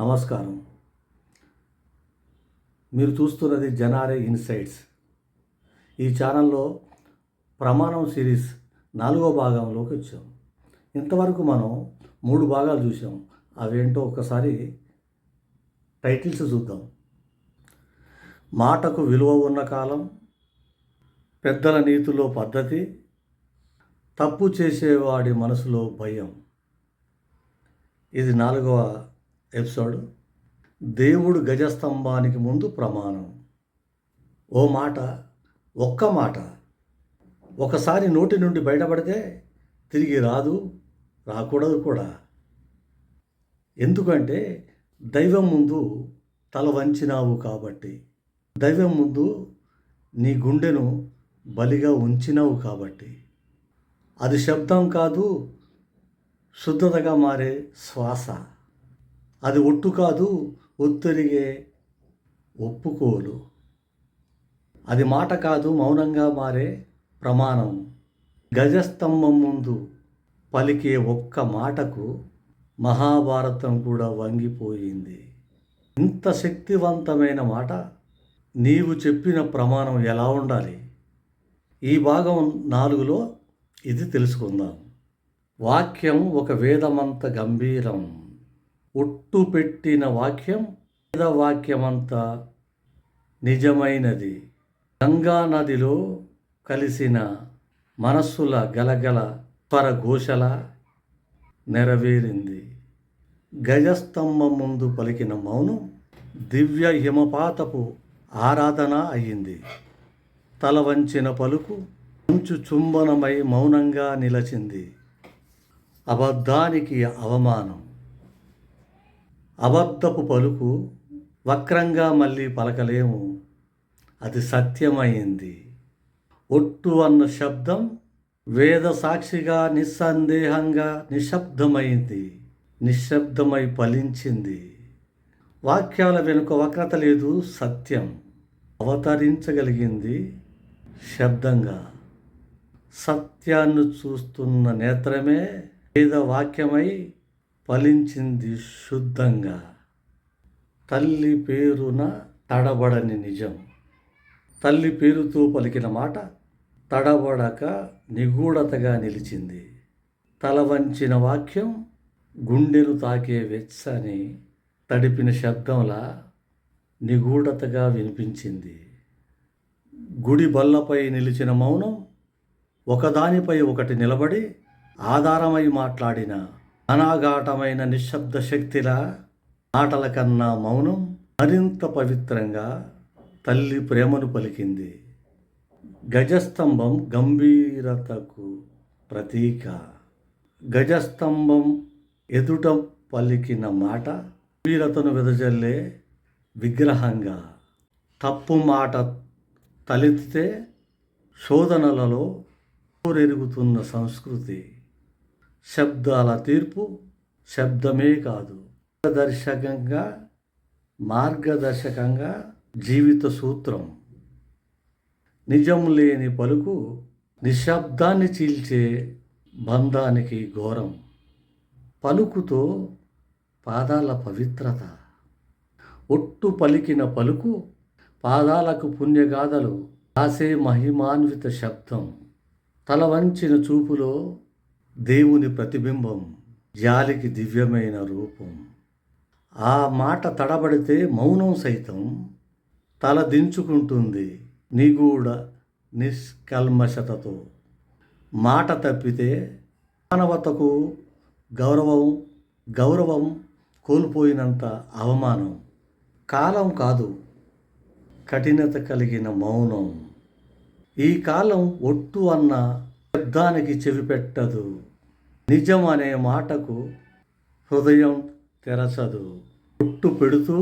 నమస్కారం. మీరు చూస్తున్నది జనారే ఇన్సైట్స్. ఈ ఛానల్లో ప్రమాణం సిరీస్ నాలుగో భాగంలోకి వచ్చాం. ఇంతవరకు మనం మూడు భాగాలు చూసాం అవేంటో ఒకసారి టైటిల్స్ చూద్దాం. మాటకు విలువ ఉన్న కాలం పెద్దల నీతిలో పద్ధతి తప్పు చేసేవాడి మనసులో భయం. ఇది నాలుగవ ఎపిసోడ్ దేవుడు గజస్తంభానికి ముందు ప్రమాణం. ఓ మాట ఒక్క మాట. ఒకసారి నోటి నుండి బయటపడితే తిరిగి రాదు రాకూడదు కూడా. ఎందుకంటే దైవం ముందు తల వంచినావు కాబట్టి. దైవం ముందు నీ గుండెను బలిగా ఉంచినావు కాబట్టి. అది శబ్దం కాదు శుద్ధతగా మారే శ్వాస. అది ఒట్టు కాదు ఒత్తిరిగే ఒప్పుకోలు. అది మాట కాదు మౌనంగా మారే ప్రమాణం. గజస్తంభం ముందు పలికే ఒక్క మాటకు మహాభారతం కూడా వంగిపోయింది. ఇంత శక్తివంతమైన మాట నీవు చెప్పిన ప్రమాణం ఎలా ఉండాలి? ఈ భాగం నాలుగులో ఇది తెలుసుకుందాం. వాక్యం ఒక వేదమంత గంభీరం. ఒట్టు పెట్టిన వాక్యం వేద వాక్యమంతా నిజమైనది. గంగా నదిలో కలిసిన మనస్సుల గలగల స్వరఘోషల నెరవేరింది. గజస్తంభం ముందు పలికిన మౌనం దివ్య హిమపాతపు ఆరాధన అయ్యింది. తల వంచిన పలుకు మంచు చుంబనమై మౌనంగా నిలచింది. అబద్ధానికి అవమానం అబద్ధపు పలుకు వక్రంగా మళ్ళీ పలకలేము. అది సత్యమైంది. ఒట్టు అన్న శబ్దం వేద సాక్షిగా నిస్సందేహంగా నిశ్శబ్దమైంది. నిశ్శబ్దమై ఫలించింది. వాక్యాల వెనుక వక్రత లేదు సత్యం అవతరించగలిగింది శబ్దంగా. సత్యాన్ని చూస్తున్న నేత్రమే వేద వాక్యమై ఫలించింది శుద్ధంగా. తల్లి పేరున తడబడని నిజం. తల్లి పేరుతో పలికిన మాట తడబడక నిగూఢతగా నిలిచింది. తల వంచిన వాక్యం గుండెను తాకే వెచ్చని తడిపిన శబ్దంలా నిగూఢతగా వినిపించింది. గుడి బల్లపై నిలిచిన మౌనం ఒకదానిపై ఒకటి నిలబడి ఆధారమై మాట్లాడిన అనాఘాటమైన నిశ్శబ్ద శక్తిలా మాటల కన్నా మౌనం మరింత పవిత్రంగా తల్లి ప్రేమను పలికింది. గజస్తంభం గంభీరతకు ప్రతీక. గజస్తంభం ఎదుట పలికిన మాట గంభీరతను వెదజల్లే విగ్రహంగా. తప్పు మాట తలెత్తితే శోధనలలో ఎరుగుతున్న సంస్కృతి. శబ్దాల తీర్పు శబ్దమే కాదు. మార్గదర్శకంగా మార్గదర్శకంగా జీవిత సూత్రం. నిజం లేని పలుకు నిశ్శబ్దాన్ని చీల్చే బంధానికి ఘోరం. పలుకుతో పాదాల పవిత్రత. ఒట్టు పలికిన పలుకు పాదాలకు పుణ్యగాథలు రాసే మహిమాన్విత శబ్దం. తల వంచిన చూపులో దేవుని ప్రతిబింబం జాలికి దివ్యమైన రూపం. ఆ మాట తడబడితే మౌనం సైతం తల దించుకుంటుంది నిగూఢ నిష్కల్మషతతో. మాట తప్పితే మానవతకు గౌరవం గౌరవం కోల్పోయినంత అవమానం. కాలం కాదు కఠినత కలిగిన మౌనం. ఈ కాలం ఒట్టు అన్న శబ్దానికి చెవిపెట్టదు. నిజం అనే మాటకు హృదయం తెరచదు. ఒట్టు పెడుతూ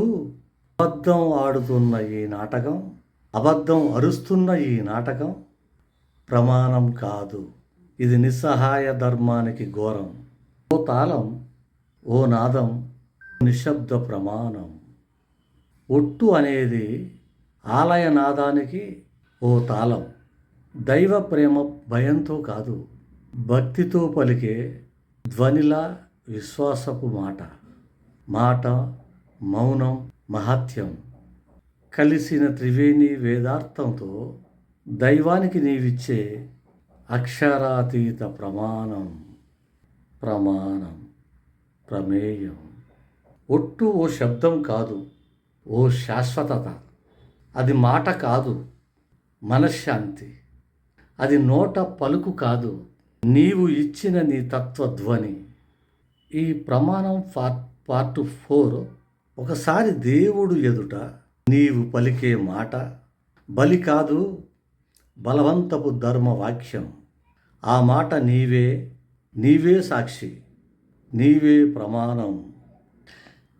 అబద్ధం ఆడుతున్న ఈ నాటకం అబద్ధం అరుస్తున్న ఈ నాటకం ప్రమాణం కాదు. ఇది నిస్సహాయ ధర్మానికి ఘోరం. ఓ తాళం ఓ నాదం నిశ్శబ్ద ప్రమాణం. ఒట్టు అనేది ఆలయ నాదానికి ఓ తాళం. దైవ ప్రేమ భయంతో కాదు భక్తితో పలికే ధ్వనిలా విశ్వాసపు మాట. మాట మౌనం మహత్యం కలిసిన త్రివేణి వేదార్థంతో దైవానికి నీవిచ్చే అక్షరాతీత ప్రమాణం ప్రమాణం ప్రమేయం. ఒట్టు ఓ శబ్దం కాదు ఓ శాశ్వతత. అది మాట కాదు మనశ్శాంతి. అది నోట పలుకు కాదు. నీవు ఇచ్చిన నీ తత్వధ్వని. ఈ ప్రమాణం పార్ట్ పార్ట్ ఫోర్. ఒకసారి దేవుడు ఎదుట నీవు పలికే మాట బలి కాదు బలవంతపు ధర్మ వాక్యం ఆ మాట నీవే నీవే సాక్షి నీవే ప్రమాణం.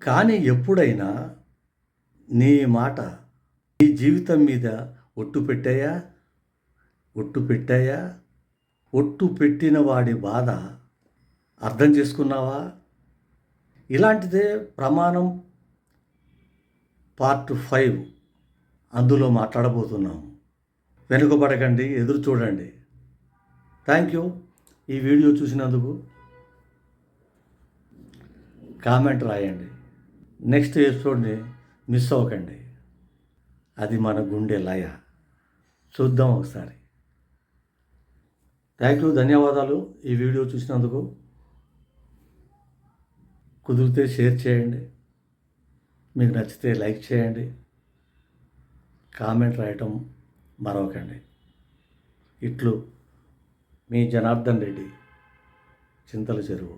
కానీ ఎప్పుడైనా నీ మాట నీ జీవితం మీద ఒట్టు పెట్టాయా? ఒట్టు పెట్టాయా? ఒట్టు పెట్టిన వాడి బాధ అర్థం చేసుకున్నావా? ఇలాంటిదే ప్రమాణం పార్ట్ ఫైవ్ అందులో మాట్లాడబోతున్నాం వెనుకబడకండి ఎదురు చూడండి. Thank you. ఈ వీడియో చూసినందుకు కామెంట్ రాయండి. నెక్స్ట్ ఎపిసోడ్ని మిస్ అవ్వకండి. అది మన గుండె లయ. చూద్దాం ఒకసారి. థ్యాంక్ యూ ధన్యవాదాలు ఈ వీడియో చూసినందుకు. కుదిరితే షేర్ చేయండి. మీకు నచ్చితే లైక్ చేయండి. కామెంట్ రాయటం మరవకండి. ఇట్లు మీ జనార్దన్ రెడ్డి చింతల చెరువు.